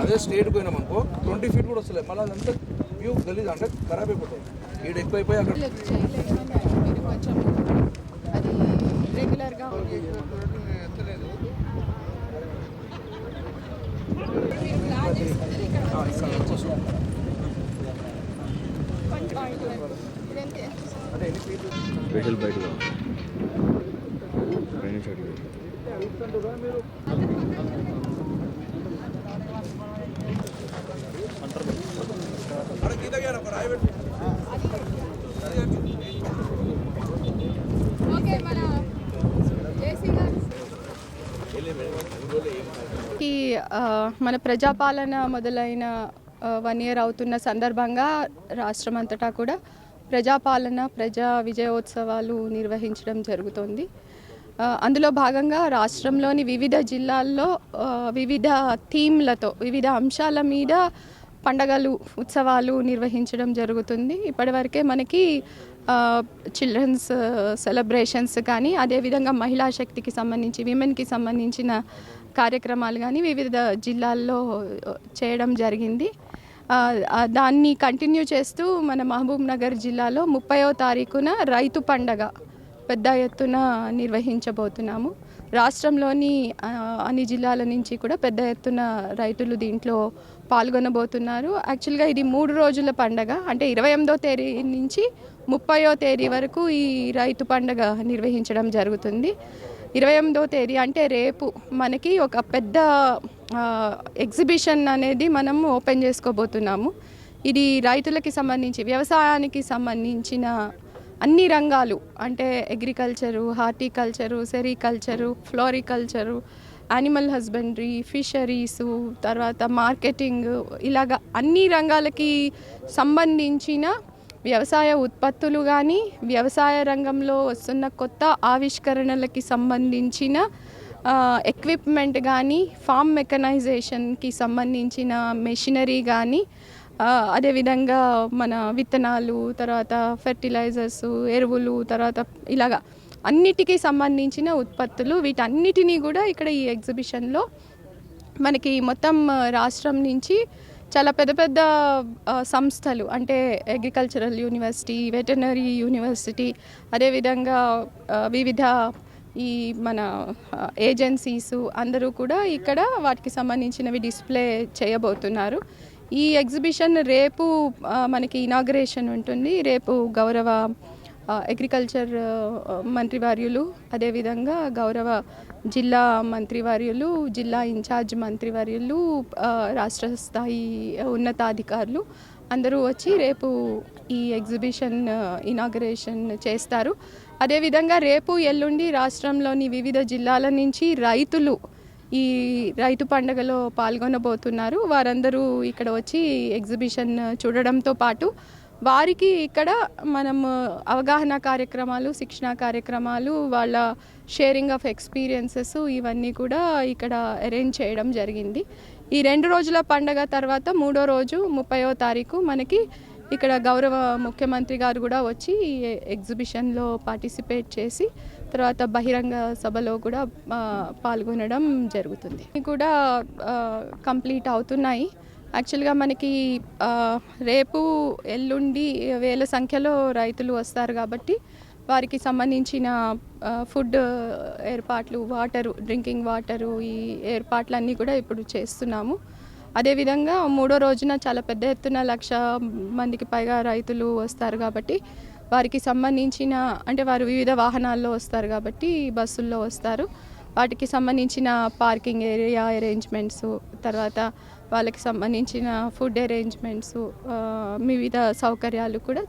అదే స్టేట్ పోయినాం అనుకో ట్వంటీ ఫీట్ కూడా వస్తలేదు. మళ్ళీ అదంతా వ్యూ గలీజ్ అంటే ఖరాబ్ అయిపోతాయి. ఈడ ఎక్కువైపోయి అక్కడ మీరు అది రెగ్యులర్గా మీరు ప్లాన్ చేసుకుంటే ఇక్కడ వచ్చేయచ్చు. One point one. ఇదెంత? అంటే ఎన్ని ఫీట్ స్పెషల్ బయట పైన షాట్ అక్కడ గీత గీయాలి, ఒక రాయి పెట్టు. ఓకే మన జేసీ గారు ఈ మన ప్రజాపాలన మొదలైన వన్ ఇయర్ అవుతున్న సందర్భంగా రాష్ట్రం అంతటా కూడా ప్రజాపాలన ప్రజా విజయోత్సవాలు నిర్వహించడం జరుగుతుంది. అందులో భాగంగా రాష్ట్రంలోని వివిధ జిల్లాల్లో వివిధ థీమ్లతో వివిధ అంశాల మీద పండగలు ఉత్సవాలు నిర్వహించడం జరుగుతుంది. ఇప్పటివరకే మనకి చిల్డ్రన్స్ సెలబ్రేషన్స్ కానీ అదేవిధంగా మహిళా శక్తికి సంబంధించి విమెన్కి సంబంధించిన కార్యక్రమాలు కానీ వివిధ జిల్లాల్లో చేయడం జరిగింది. దాన్ని కంటిన్యూ చేస్తూ మన మహబూబ్ నగర్ జిల్లాలో ముప్పయో తారీఖున రైతు పండగ పెద్ద ఎత్తున నిర్వహించబోతున్నాము. రాష్ట్రంలోని అన్ని జిల్లాల నుంచి కూడా పెద్ద ఎత్తున రైతులు దీంట్లో పాల్గొనబోతున్నారు. యాక్చువల్గా ఇది మూడు రోజుల పండగ. అంటే ఇరవై ఎనిమిదో తేదీ నుంచి ముప్పయో తేదీ వరకు ఈ రైతు పండగ నిర్వహించడం జరుగుతుంది. ఇరవై ఎనిమిదో తేదీ అంటే రేపు మనకి ఒక పెద్ద ఎగ్జిబిషన్ అనేది మనం ఓపెన్ చేసుకోబోతున్నాము. ఇది రైతులకి సంబంధించి వ్యవసాయానికి సంబంధించిన అన్ని రంగాలు అంటే agriculture horticulture sericulture floriculture animal husbandry fisheries తర్వాత మార్కెటింగ్ ఇలాగ అన్ని రంగాలకి సంబంధించిన వ్యవసాయ ఉత్పత్తులు కానీ వ్యవసాయ రంగంలో వస్తున్న కొత్త ఆవిష్కరణలకి సంబంధించిన ఎక్విప్మెంట్ కానీ ఫామ్ మెకనైజేషన్కి సంబంధించిన మెషినరీ కానీ అదేవిధంగా మన విత్తనాలు తర్వాత ఫెర్టిలైజర్స్ ఎరువులు తర్వాత ఇలాగా అన్నిటికీ సంబంధించిన ఉత్పత్తులు వీటన్నిటినీ కూడా ఇక్కడ ఈ ఎగ్జిబిషన్లో మనకి మొత్తం రాష్ట్రం నుంచి చాలా పెద్ద పెద్ద సంస్థలు అంటే అగ్రికల్చరల్ యూనివర్సిటీ వెటర్నరీ యూనివర్సిటీ అదేవిధంగా వివిధ ఈ మన ఏజెన్సీస్ అందరూ కూడా ఇక్కడ వాటికి సంబంధించినవి డిస్ప్లే చేయబోతున్నారు. ఈ ఎగ్జిబిషన్ రేపు మనకి ఇనాగ్రేషన్ ఉంటుంది. రేపు గౌరవ అగ్రికల్చర్ మంత్రి మంత్రివర్యులు అదేవిధంగా గౌరవ జిల్లా మంత్రివర్యులు జిల్లా ఇన్ఛార్జ్ మంత్రివర్యులు ఆ, రాష్ట్ర స్థాయి ఉన్నతాధికారులు అందరూ వచ్చి రేపు ఈ ఎగ్జిబిషన్ ఇనాగరేషన్ చేస్తారు. అదేవిధంగా రేపు ఎల్లుండి రాష్ట్రంలోని వివిధ జిల్లాల నుంచి రైతులు ఈ రైతు పండుగలో పాల్గొనబోతున్నారు. వారందరూ ఇక్కడ వచ్చి ఎగ్జిబిషన్ చూడడంతో పాటు వారికి ఇక్కడ మనం అవగాహన కార్యక్రమాలు శిక్షణ కార్యక్రమాలు వాళ్ళ షేరింగ్ ఆఫ్ ఎక్స్పీరియన్సెస్ ఇవన్నీ కూడా ఇక్కడ అరేంజ్ చేయడం జరిగింది. ఈ రెండు రోజుల పండగ తర్వాత మూడో రోజు ముప్పయో తారీఖు మనకి ఇక్కడ గౌరవ ముఖ్యమంత్రి గారు కూడా వచ్చి ఈ ఎగ్జిబిషన్లో పార్టిసిపేట్ చేసి తర్వాత బహిరంగ సభలో కూడా పాల్గొనడం జరుగుతుంది. కూడా కంప్లీట్ అవుతున్నాయి. యాక్చువల్గా మనకి రేపు ఎల్లుండి వేల సంఖ్యలో రైతులు వస్తారు కాబట్టి వారికి సంబంధించిన ఫుడ్ ఏర్పాట్లు వాటరు డ్రింకింగ్ వాటరు ఈ ఏర్పాట్లన్నీ కూడా ఇప్పుడు చేస్తున్నాము. అదేవిధంగా మూడో రోజున చాలా పెద్ద ఎత్తున లక్ష మందికి పైగా రైతులు వస్తారు కాబట్టి వారికి సంబంధించిన అంటే వారు వివిధ వాహనాల్లో వస్తారు కాబట్టి బస్సుల్లో వస్తారు. వాటికి సంబంధించిన పార్కింగ్ ఏరియా అరేంజ్మెంట్స్ తర్వాత వాళ్ళకి సంబంధించిన ఫుడ్ అరేంజ్మెంట్స్ వివిధ సౌకర్యాలు కూడా